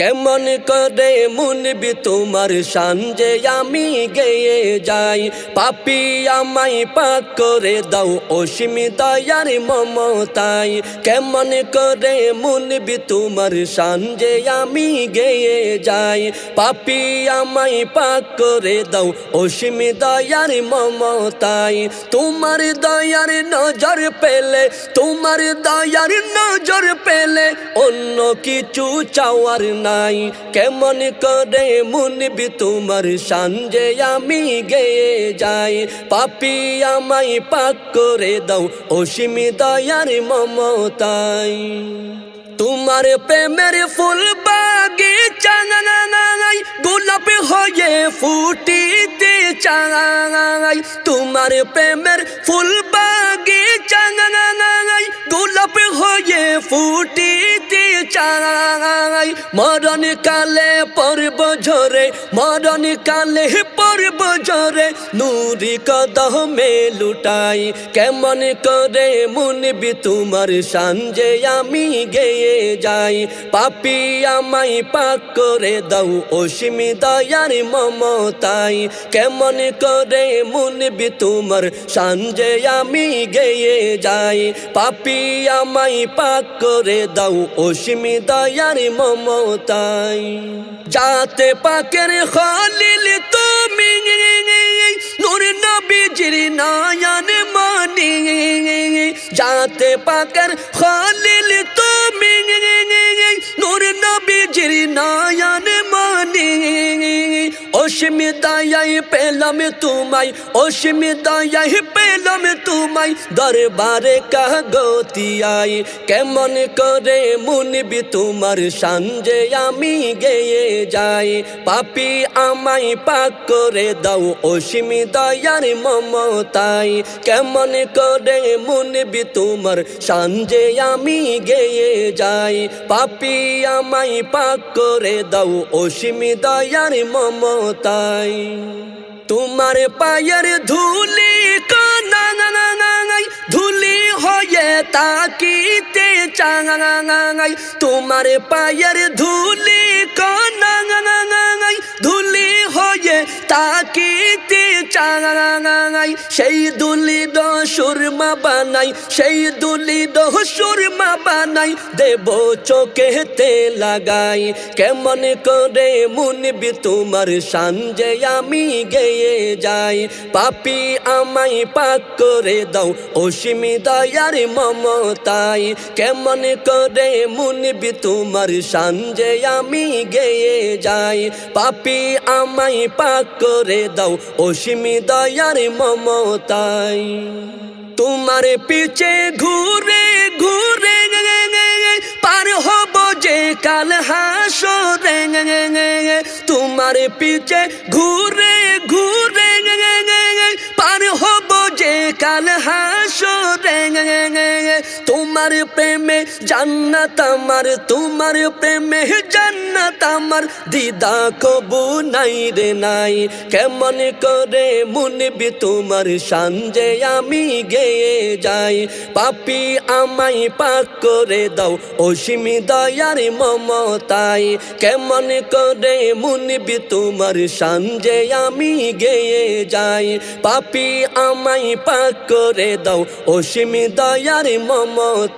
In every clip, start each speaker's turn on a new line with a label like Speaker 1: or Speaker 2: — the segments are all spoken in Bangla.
Speaker 1: কেমন করে মুনবি তোমার সাঞ্জে আমি গেয়ে যাই? পাপি আমাই পাক করে দাও অসীমি দয়ার মমতাই কেমন করে মুনবি তোমার সাঞ্জে আমি গেয়ে যাই? পাপি আমাই পাক করে দাও অসীমি দয়ার মমতাই তোমার দয়ার নজর পেলে, তোমার দয়ার নজর পেলে অন্য কিছু চাওয়ার নাই। কেমন করে মুনবি তোমার সাঞ্জে আমি গেয়ে যাই। পাপি আমাই পাক করে দাও অসীমি দয়ার মমতাই তোমার প্রেমের ফুল বাগিচা গোলাপ হয়ে ফুটিতে চাই তোমার প্রেমের ফুল বাগিচা গোলাপ হয়ে ফুটিতে চাই। মরণ কালে পর্ব ঝরে, মরণ কালে পর্ব ঝরে। নুরি কদমে লুটাই কেমন করে মুনবি তোমার সাঞ্জে আমি গেয়ে যাই। পাপি আমাই পাক করে দাও অসীমি দয়ার মমতাই, কেমন করে মুনবি তোমার সাঞ্জে আমি গেয়ে যাই। পাপি আমাই পাক করে দাও অসীমি দয়ার মমতাই। যাতে পাকের খলিল তুমি। নূর নবীজির নায়ান মানি। যাতে পাকের খলিল দয়াই পেলাম তোমায়, অসীমি দয়াই পেলাম তোমায়। দরবারে কাগতিয়াই কেমন করে মুনবি তোমার সাঞ্জে আমি গেয়ে যাই। পাপি আমাই পাক করে দাও অসীমি দয়ার মমতাই কেমন করে মুনবি তোমার সাঞ্জে আমি গেয়ে যাই। পাপি আমাই পাক করে দাও অসীমি দয়ার মমতাই তোমার পায়ের ধুলি ধুলি হয়ে তাকিতে চাঙাঙাঙাই তোমার পায়ের ধুলি কানাই ধুলি হয়ে তাকিতে চাঙাই সেই দুলি সুরমা বানাই, সেই দুলি সুরমা বানাই, দেব চোখেতে লাগাই। কেমন করে মুনবি তোমার সাঞ্জে আমি গেয়ে যাই। পাপি আমাই পাক করে দাও, অসীমি দয়ার মমতাই কেমন করে মুনবি তোমার সাঞ্জে আমি গেয়ে যাই পাপি আমাই পাক করে দাও অসীমি দয়ার মমতাই তোমার পিছে ঘুরে ঘুরে পার হব যে কাল হাসরে তোমার পিছে ঘুরে ঘুরে পার হব যে কাল হাসরে তোমার প্রেমে, জান্নাত আমার, তোমার প্রেমে, জান্নাত আমার। দিদা কবু নাই রে নাই, কেমন করে মুনবি তোমার সাঞ্জে আমি গেয়ে যাই। পাপি আমাই পাক করে দাও, অসীমি দয়ার মমতাই কেমন করে মুনবি তোমার সাঞ্জে আমি গেয়ে যাই। পাপি আমাই পাক করে দাও, অসীমি দয়ার মমতাই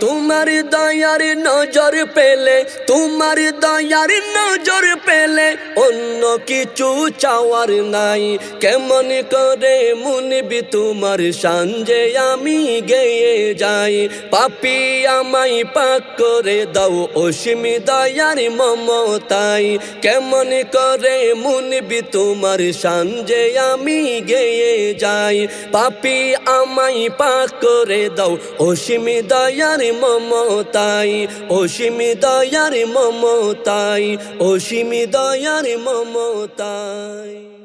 Speaker 1: তোমার দয়ার নজর পেলে, তোমার দয়ার নজর পেলে অন্য কিছু চাওয়ার নাই। কেমন করে মুনিবি তোমার সাঞ্জে আমি গেয়ে যাই। পাপি আমাই পাক করে দাও, অসীমি দয়ার মমতাই। কেমন করে মুনবি তোমার সাঞ্জে আমি গেয়ে যাই। পাপি আমাই পাক করে দাও, অসীমি দয়ার মমতাই। অসীমি দয়ার মমতাই, অসীমি দয়ার মমতাই।